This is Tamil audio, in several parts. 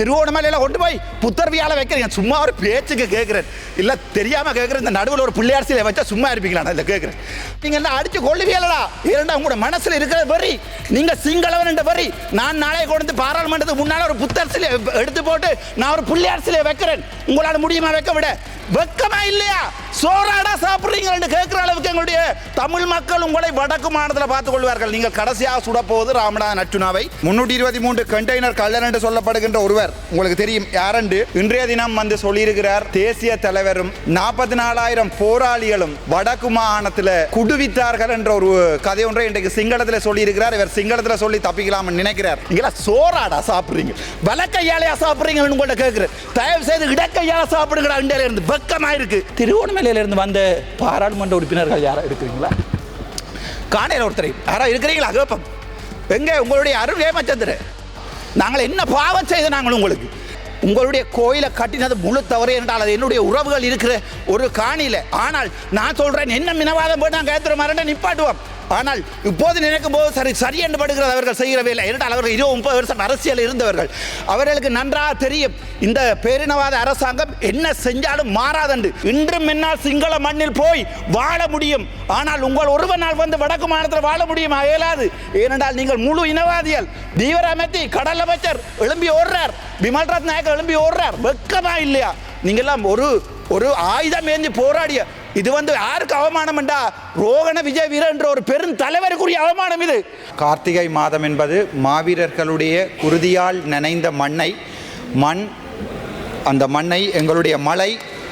திருவோணமலையில் கொண்டு போய் புத்தர்வியால் வைக்கிறீங்க. சும்மா ஒரு பேச்சுக்கு கேட்குறேன் இல்லை தெரியாமல் கேட்குறேன் இந்த நடுவில் ஒரு பிள்ளையார் சிலை வச்சா சும்மா இருப்பீங்களா? நான் இதை கேட்குறேன் நீங்கள் என்ன அடிச்சு கொள்ளுவியலடா இரண்டா உங்களோட மனசில் இருக்கிற வரி நீங்கள் சிங்களவன் என்ற வரி நான் நாளை கொண்டு வந்து பாராளுமன்றத்துக்கு முன்னால் ஒரு புத்தர் சிலை எடுத்து போட்டு நான் ஒரு பிள்ளையார் சிலை வைக்கிறேன். உங்களால் முடியுமா வைக்க விட? வெக்கமா இல்லையா? சோறாடா சாப்பிட்றீங்க கேட்குற அளவுக்கு எங்களுடைய தமிழ் மக்கள் உங்களை வடக்கு மாநிலத்தில் பார்த்துக் கொள்வார்கள். நீங்கள் கடைசியாக சுடப்போவது ராமநாதன் அச்சுனாவை முன்னூற்றி இருபத்தி மூன்று கண்டெய்னர் கள்ளன் என்று சொல்லப்படுகின்ற ஒருவர். உங்களுக்கு தெரியும் யாரண்டு? இன்றைய தினம் வந்து சொல்லியிருக்கிறார் தேசிய தலைவரும் நாற்பத்தி நாலாயிரம் போராளிகளும் வடக்கு மாகாணத்தில் குடுவித்தார்கள் என்ற ஒரு கதை ஒன்றை இன்றைக்கு சிங்களத்தில் சொல்லியிருக்கிறார். இவர் சிங்களத்தில் சொல்லி தப்பிக்கலாம்னு நினைக்கிறார். நீங்களா சோறாடா சாப்பிடுறீங்க? வலக்கையாலையா சாப்பிடுறீங்கன்னு உங்கள்ட்ட கேட்குறேன். தயவு செய்து இடக்கையால சாப்பிடுங்கடா இந்தியால இருந்து வெக்கமா இருக்கு திருவோணமலையில இருந்து வந்த பாராளுமன்ற உறுப்பினர்கள் யாரா இருக்கிறீங்களா? காணையில் ஒருத்தரை. யாரா இருக்கிறீங்களா? கேப்பம். எங்க? உங்களுடைய அருள் ஏமாச்சந்திரன். நாங்கள் என்ன பாவம் செய்த நாங்கள் உங்களுக்கு? உங்களுடைய கோயிலை கட்டினது முழு தவறு என்றால் அது என்னுடைய உறவுகள் இருக்கிற ஒரு காணியில். ஆனால் நான் சொல்கிறேன் என்ன மினவாதம் போய் நாங்கள் ஏற்றுற மாதிரி நிப்பாட்டுவோம். ஆனால் இப்போது நினைக்கும் போது சரி சரி என்று படுகிறது அவர்கள் செய்கிற வேலை என்றால் அவர்கள் இருபது முப்பது வருஷம் அரசியல் இருந்தவர்கள். அவர்களுக்கு நன்றாக தெரியும் இந்த பேரினவாத அரசாங்கம் என்ன செஞ்சாலும் மாறாதண்டு இன்றும் என்னால் சிங்கள மண்ணில் போய் வாழ முடியும். ஆனால் உங்கள் ஒருவர் நாள் வந்து வடக்கு மாநிலத்தில் வாழ முடியுமா இயலாது ஏனென்றால் நீங்கள் முழு இனவாதிகள். தீவிர அமைத்தி கடல் அமைச்சர் எழும்பி ஓடுறார். விமல்ராஜ் நாயக்கர் எழும்பி ஓடுறார். வெக்கமா இல்லையா? நீங்கள்லாம் ஒரு ஒரு ஆயுதம் ஏந்தி போராடிய இது வந்து யாருக்கு அவமானம் என்றா ரோகண விஜய் வீரர் என்ற ஒரு பெரும் தலைவருக்குரிய அவமானம் இது. கார்த்திகை மாதம் என்பது மாவீரர்களுடைய குருதியால் நனைந்த மண்ணை மண் அந்த மண்ணை எங்களுடைய மலை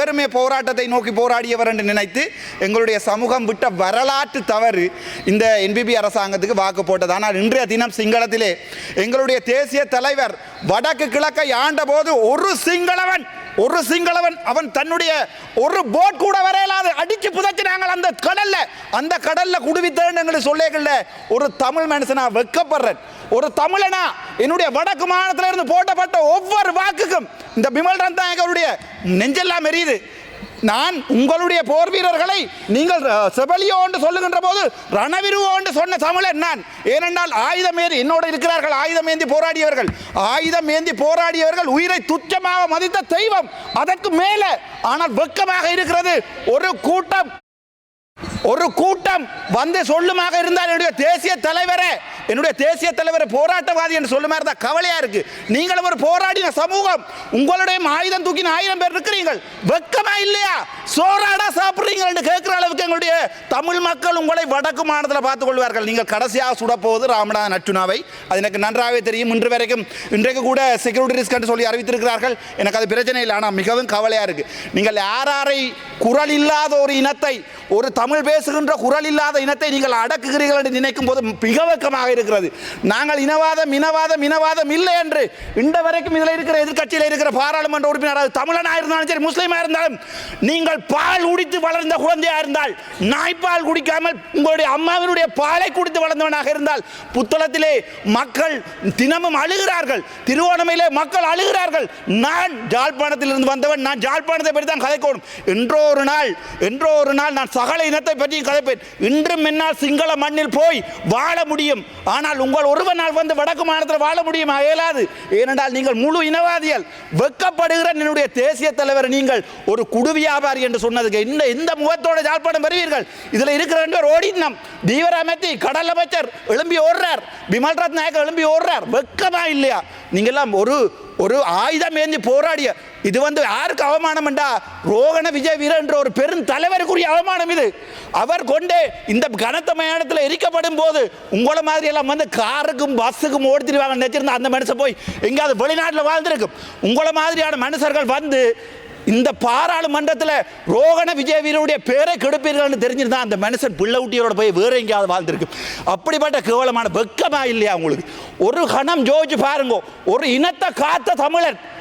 இவருமே போராட்டத்தை நோக்கி போராடியவர் என்று நினைத்து எங்களுடைய சமூகம் விட்ட வரலாற்று தவறு இந்த என்பிபி அரசாங்கத்துக்கு வாக்கு போட்டது. ஆனால் இன்றைய தினம் சிங்களத்திலே எங்களுடைய தேசிய தலைவர் வடக்கு கிழக்கை ஆண்டபோது ஒரு சிங்களவன் ஒரு சிங்களவன் அவன் தன்னுடைய ஒரு போட் கூட வரையலாது அடிச்சு புதைச்சினாங்க அந்த கடல்ல. அந்த கடல்ல குடுவித்தேன்னு எங்களுக்கு சொல்லேகல்ல ஒரு தமிழ் மனுஷனா வெக்கப்படுறேன். ஒரு தமிழனா என்னுடைய வடக்கு மாநிலத்திலிருந்து போட்டப்பட்ட ஒவ்வொரு வாக்குக்கும் இந்த பிமல் ரந்தாயகருடைய நெஞ்செல்லாம் எரியுது. நான் உங்களுடைய போர் வீரர்களை நீங்கள் செபலியோ என்று சொல்லுகின்ற போது ரணவிருவோ என்று சொன்ன தமிழன் நான். ஏனென்றால் ஆயுதம் ஏந்தி என்னோடு இருக்கிறார்கள் ஆயுதம் ஏந்தி போராடியவர்கள். ஆயுதம் ஏந்தி போராடியவர்கள் உயிரை துச்சமாக மதித்த தெய்வம் அதற்கு மேலே. ஆனால் வெக்கமாக இருக்கிறது ஒரு கூட்டம் ஒரு கூட்டம் வந்து சொல்லுமாக இருந்தால் என்னுடைய தேசிய தலைவரே என்னுடைய தேசிய தலைவர் போராட்டவாதி என்று சொல்லுமா இருந்தால் கவலையா இருக்கு. நீங்களும் ஒரு போராடின சமூகம் உங்களுடைய ஆயுதம் தூக்கின ஆயிரம் பேர் இருக்கிறீர்கள் வெக்கமா இல்லையா? சோறாடா சாப்பிடுறீங்க என்று கேட்கிற அளவுக்கு எங்களுடைய தமிழ் மக்கள் உங்களை வடக்கு மாநிலத்தில் பார்த்துக் கொள்வார்கள். நீங்கள் கடைசியாக சுடப்போவது ராமநாதன் அச்சுனாவை அது எனக்கு நன்றாகவே தெரியும். இன்று வரைக்கும் இன்றைக்கு கூட செக்யூரிட்டி ரிஸ்க் என்று சொல்லி அறிவித்திருக்கிறார்கள். எனக்கு அது பிரச்சனை இல்லை. ஆனால் மிகவும் கவலையாக இருக்கு. நீங்கள் யாராரை குரல் இல்லாத ஒரு இனத்தை ஒரு தமிழ் பேசுகின்ற குரல் இல்லாத இனத்தை நீங்கள் அடக்குகிறீர்கள் என்று நினைக்கும் போது மிக வெக்கமாக இருக்கிறது. நாங்கள் இனவாதம் இனவாதம் இனவாதம் இல்லை என்று இந்த வரைக்கும் இதில் இருக்கிற எதிர்க்கட்சியில் இருக்கிற பாராளுமன்ற உறுப்பினர் அது தமிழனாக இருந்தாலும் சரி முஸ்லீமாக இருந்தாலும் நீங்கள் பால் குடித்து வளர்ந்த குழந்தையாக இருந்தால் நாய்ப்பால் குடிக்காமல் உங்களுடைய அம்மாவினுடைய பாலை குடித்து வளர்ந்தவனாக இருந்தால் புத்தளத்திலே மக்கள் தினமும் அழுகிறார்கள். திருவோணமையிலே மக்கள் அழுகிறார்கள். நான் ஜாழ்ப்பாணத்தில் இருந்து வந்தவன் நான் ஜாழ்ப்பாணத்தை பற்றி தான் கதைக்கணும். என்றோ ஒரு நாள் என்றோ ஒரு நாள் நான் சகல இனத்தை பற்றியும் கதைப்பேன் இன்றும் என்னால் சிங்கள மண்ணில் போய் வாழ முடியும். ஆனால் உங்கள் ஒருவனால் வந்து வடக்கு மாநிலத்தில் வாழ முடியும்? இயலாது. ஏனென்றால் நீங்கள் முழு இனவாதிகள். வெக்கப்படுகிற என்னுடைய தேசிய தலைவர் நீங்கள் ஒரு குடு வியாபாரி என்று சொன்னதுக்கு இந்த இந்த முகத்தோட ஜாழ்ப்பாணம் வருவீர்கள். இதில் இருக்கிற ரெண்டு பேர் ஓடினம் தீவிர கடல் அமைச்சர் எழும்பி ஓடுறார். விமல் ரத் நாயக் எழும்பி ஓடுறார். வெக்கமா இல்லையா? நீங்கெல்லாம் ஒரு ஒரு ஆயுதம் ஏந்தி போராடிய இது வந்து யாருக்கு அவமானம் என்றா ரோகண விஜய் வீரர் என்ற ஒரு பெரும் தலைவருக்குரிய அவமானம் இது. அவர் கொண்டு இந்த கனத்த மயானத்தில் எரிக்கப்படும் போது உங்களை மாதிரி எல்லாம் வந்து காருக்கும் பஸ்ஸுக்கும் ஓடித்திருவாங்க நினைச்சிருந்தா அந்த மனுஷன் போய் எங்கேயாவது வெளிநாட்டில் வாழ்ந்திருக்கும். உங்களை மாதிரியான மனுஷர்கள் வந்து இந்த பாராளுமன்றத்தில் ரோகண விஜயவீரனுடைய பேரை கெடுப்பீர்கள்னு தெரிஞ்சிருந்தா அந்த மனுஷன் பிள்ளை ஊட்டியோட போய் வேற எங்கேயாவது வாழ்ந்திருக்கு. அப்படிப்பட்ட கேவலமான வெக்கமா இல்லையா உங்களுக்கு? ஒரு கணம் ஜோதிச்சு பாருங்க. ஒரு இனத்தை காத்த தமிழன்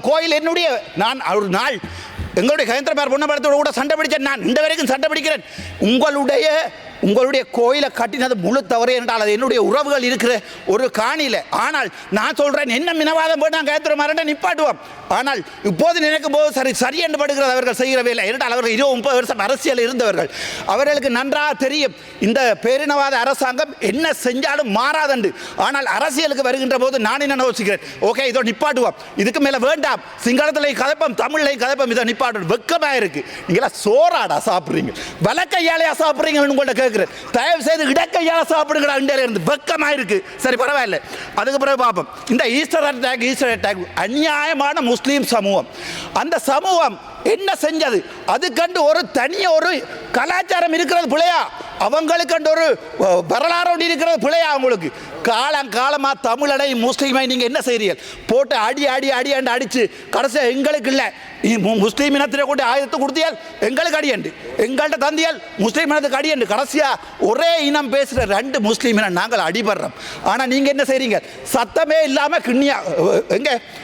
கோயில் என்னுடைய நான் ஒரு நாள் எங்களுடைய கஜேந்திரகுமார் பொன்னம்பலத்தோட கூட சண்டை பிடிச்சேன். நான் இந்த வரைக்கும் சண்டை பிடிக்கிறேன். உங்களுடைய உங்களுடைய கோயிலை கட்டினது முழு தவறு என்றால் அது என்னுடைய உறவுகள் இருக்கிற ஒரு காணியில். ஆனால் நான் சொல்கிறேன் என்ன மினவாதம் போய் நான் கயத்திர மரண்ட நிப்பாட்டுவோம். ஆனால் இப்போது நினைக்கும் போது சரி சரி என்று படுகிறது அவர்கள் செய்கிற வேலை. என்றால் அவர்கள் இருபது முப்பது வருஷம் அரசியல் இருந்தவர்கள். அவர்களுக்கு நன்றாக தெரியும் இந்த பேரினவாத அரசாங்கம் என்ன செஞ்சாலும் மாறாதண்டு ஆனால் அரசியலுக்கு வருகின்ற போது நான் என்ன யோசிக்கிறேன்? ஓகே இதோ நிப்பாட்டுவோம். இதுக்கு மேலே வேண்டாம். சிங்களத்தில் கதப்பம் தமிழ்லையும் கதப்பம். இதை நிப்பாட்டு வெக்கமாக இருக்குது நீங்களா சோறாடா சாப்பிட்றீங்க. வலக்கையாலையா சாப்பிட்றீங்கன்னு உங்கள்கிட்ட கேட்குறேன். தயவு செய்து இடக்கையால் சாப்பிடுங்கடா இண்டியாவில் இருந்து. வெக்கமாக இருக்குது சரி பரவாயில்ல. அதுக்கு பிறகு பார்ப்போம். இந்த ஈஸ்டர் அட்டாக் ஈஸ்டர் அட்டாக் அநியாயமான முஸ்லீம் சமூகம். அந்த சமூகம் என்ன செஞ்சது? அதுக்கண்டு ஒரு தனிய ஒரு கலாச்சாரம் இருக்கிறது பிள்ளையா? அவங்களுக்கண்டு ஒரு வரலாறு ஒன்று இருக்கிறது பிள்ளையா அவங்களுக்கு காலம் காலமாக தமிழனை முஸ்லீமை நீங்கள் என்ன செய்கிறீர்கள் போட்டு அடி அடி அடி அண்டு அடித்து கடைசியாக எங்களுக்கு இல்லை. நீ முஸ்லீம் இனத்திலே கொண்டு ஆயுதத்தை கொடுத்தியால் எங்களுக்கு அடியண்டு. எங்கள்கிட்ட தந்தியால் முஸ்லீம் இனத்துக்கு அடியண்டு. கடைசியாக ஒரே இனம் பேசுகிற ரெண்டு முஸ்லீம் இனம் நாங்கள் அடிபடுறோம். ஆனால் நீங்கள் என்ன செய்கிறீங்க சத்தமே இல்லாமல் கிண்ணியா எங்கே?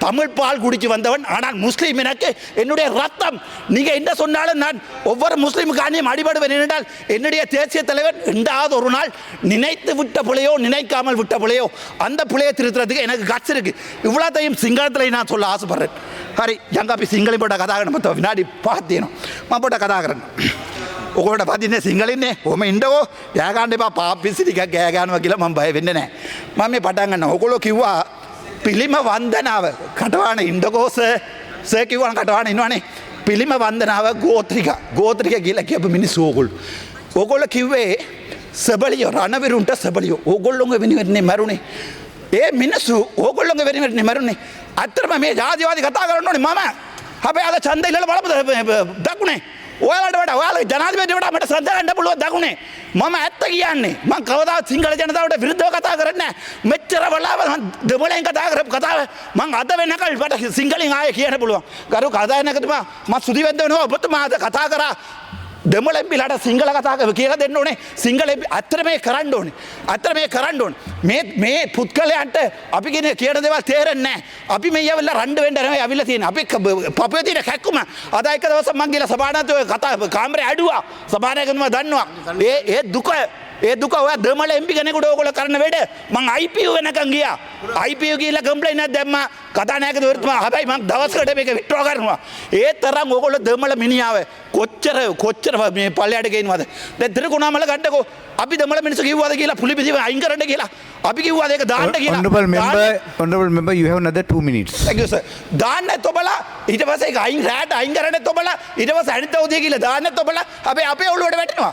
தமிழ் பால் குடிச்சு வந்தவன் ஆனால் முஸ்லீம் எனக்கு என்னுடைய ரத்தம் நீங்க என்ன சொன்னாலும் நான் ஒவ்வொரு முஸ்லீமுக்காண்டியும் அடிபடுவேன் என்றால் என்னுடைய தேசிய தலைவர் ரெண்டாவது ஒரு நாள் நினைத்து விட்ட பிள்ளையோ நினைக்காமல் விட்ட பிள்ளையோ அந்த பிள்ளையை திருத்துறதுக்கு எனக்கு கட்சி இருக்கு இவ்வளோத்தையும் சிங்களத்தில் நான் சொல்ல ஆசைப்படுறேன் ஹரி ஜங்காப்பி சிங்களி போட்ட கதாகரன் மற்ற வினாடி பார்த்தேனும் மா போட்ட கதாகரன் ඔකොට පතින්නේ සිංහලින්නේ හොම ඉන්ඩකෝ යෑගන්ඩපා පාපිසිටික ගෑගානුව කියලා මම බය වෙන්න නෑ මම මේ පටන්ගන්න ඔකොලො කිව්වා පිළිම වන්දනාව කටවාන ඉන්ඩකෝස සකිවන කටවාන ඉන්නවානේ පිළිම වන්දනාව ගෝත්‍රික ගෝත්‍රික කියල කියපු මිනිස් ඕකුල් ඕකොල්ල කිව්වේ සබලියෝ රණවිරුන්ට සබලියෝ ඕගොල්ලොඟ වෙනිවෙන්නේ මැරුණේ ඒ මිනිස්සු ඕගොල්ලොඟ වෙනිවෙන්නේ මැරුණේ අත්තරම මේ ජාතිවාදි කතා කරන්න ඕනේ මම හැබැයි අද ඡන්ද ඉල්ලලා බලමුද දකුණේ ඔයාලට වඩා ඔයාලා ජනාධිපතිට වඩා මට ශ්‍රද්ධා ගන්න පුළුවන් දකුණේ. මම ඇත්ත කියන්නේ මම කවදාවත් සිංහල ජනතාවට විරුද්ධව කතා කරන්නේ නැහැ. මෙච්චර වෙලාව මම දෙමළෙන් කතා කරපු කතාව මම අද වෙනකල් මට සිංහලෙන් ආයේ කියන්න පුළුවන්. ගරු කතානායකතුමා මම සුදිවෙන්ද වෙනවා. ඔබතුමා අද කතා කරා. දෙමළ පිලට සිංහල කතා කියලා දෙන්න ඕනේ සිංහල අත්තර මේ කරන්න ඕනේ අත්තර මේ කරන්න ඕන මේ මේ පුද්ගලයන්ට අපි ගෙන කියන දෙවල් තේරෙන්නේ අපි මේ යවල්ල රණ්ඩ වෙන්ඩරම ඇවිල තියෙන අපි පපය තින හැක්කුම අදයික දවස මංගේල සභානතව කතා කාමරය අඩුවා සභානයකතුම දන්නවා ඒ ඒ දුක ඒ දුක ඔය දමල එම්පි කෙනෙකුට ඕකොල කරන වැඩ මං අයිපිය වෙනකං ගියා අයිපිය කියල කම්පලයින දැම්ම කතානයක දවරතුම හැබයි මං දවස්කට මේක විට්‍රෝ කරනවා ඒ තරම් ඕකොල දමල මිනිාව කොච්චර කොච්චර මේ පල්ලයට ගේනවද දැතර කුණාමල ගන්නකෝ අපි දමල මිනිස කිව්වාද කියලා පුලිපිසිව අයින් කරන්න කියලා අපි කිව්වාද ඒක දාන්න කියලා Honorable member, දාන්න- honorable member, you have another two minutes. Thank you, sir. දාන්න තොබලා ඊට පස්සේ ඒක අයින් රෑට අයින් කරන්න තොබලා ඊට පස්සේ අනිත් අවුදිය කියලා දාන්න තොබලා අපි අපේ ඔළුවට වැටෙනවා.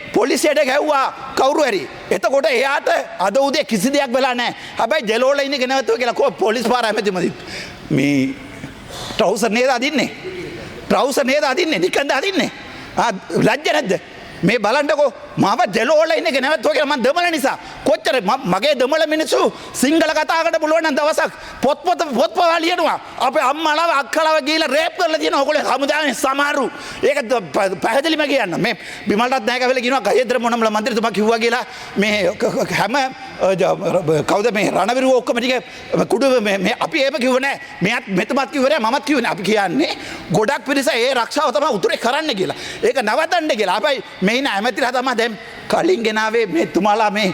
පොලිසියට ගැව්වා කවුරු හරි එතකොට එයාට අද උදේ කිසි දෙයක් වෙලා නෑ හැබැයි ජෙලෝල ඉන්න ගෙනවතුව කියලා කෝ පොලිස් පාර ඇමතිමති මේ ට්‍රවසර් නේද අදින්නේ? ට්‍රවසර් නේද අදින්නේ? නිකන්ද අදින්නේ? ආ, ලැජ්ජ නැද්ද? මේ බලන්ටකෝ මම ජෙලෝල ඉන්න ගෙනවත්ව කියලා මම දමල නිසා. කොච්චර ම- මගේ දමල මිනිස්සු සිංහල කතාකට පුළුවන් නම් දවසක් පොත්පොත පොත්පවා ලියනවා. අපේ අම්මලාව අක්කලාව ගිහලා රේප් කරලා තියෙන ඕගොල්ලෝ හමුදාවේ සමහරු. ඒක ද- ප- පැහැදිලිම කියන්න. මේ බිමල්ටත් නැහැ කියලා කියනවා ගහේන්ද්‍ර මොනමල මන්ත්‍රීතුමා කිව්වා කියලා මේ ක- ක- හැම අ, ජ- ර- කවුද මේ රණවිරුව ඔක්කොම ටික කුඩු මේ- මේ අපි එහෙම කිව්වේ නැහැ මෙයත් මෙතුමත් කිව්වේ නැහැ මමත් කිව්වේ නැහැ අපි කියන්නේ ගොඩක් පිරිස ඒ රක්ෂාව තමයි උතුරේ කරන්න කියලා. ඒක නවතන්න කියලා. අපයි මෙයින ඇමතිලා තමයි දැන් කලින් ගෙනාවේ මේ තුමාලා මේ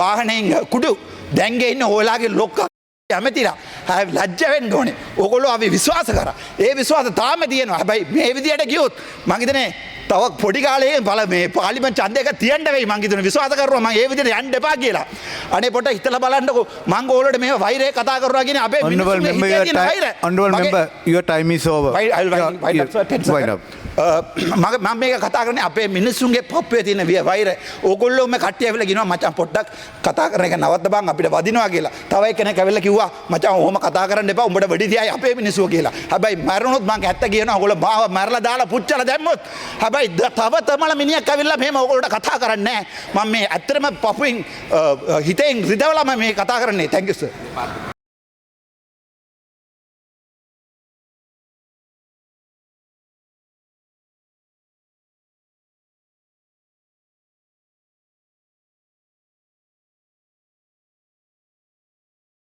වාහනයෙන් කුඩු දැන්ගේ ඉන්න ඕලාගේ ලොක්කා ඇමතිලා. හැ ලජ්ජවෙන් ඕනේ. ඔකොල්ලෝ අපි විශ්වාස කර. ඒ විශ්වාස තාම තියෙනවා. හැබැයි මේ විදියට ගියොත් මංහිතනේ තව පොඩිකාලේ බල මේ පාලිම චන්දක තියන්ට වෙයි මංගිතන විශ්වාස කරුව ම ඒ විදිට යන්න එපා කියලා. අනේ පොට හිතල බලන්නකු. මංගෝලට මේ වෛරය කතා කරුවගෙන අපේ Honorable මිනිස්සුන්ගේ මම මේ කතාරන අපේ මිනිස්සුන්ගේ පොප්පය තින විය වෛර. ඕකොල්ලෝම කට්ියවෙල ගෙන මචන් පොට්ටක් කතා කරන නවත් බං අපිට වදිනවා කියලා. තවයි කෙන කැවෙල කිවවා මචන් හොම කතා කරන්න එප උඹට වැඩිදිය අපේ මිනිසුව කියලා. හැබයි මරුණුත් මං ඇත්ත කියන හොල බාව මරල දාලා පුච්චල දැම්මොත් හැබයි තව තමල මිනිිය කැවිල්ල මෙම ඔකොලට කතා කරන්න මං මේ ඇත්තරම පපුන් හිතෙන් රිදවලම මේ කතා කරන්නේ. තැකිස්ස.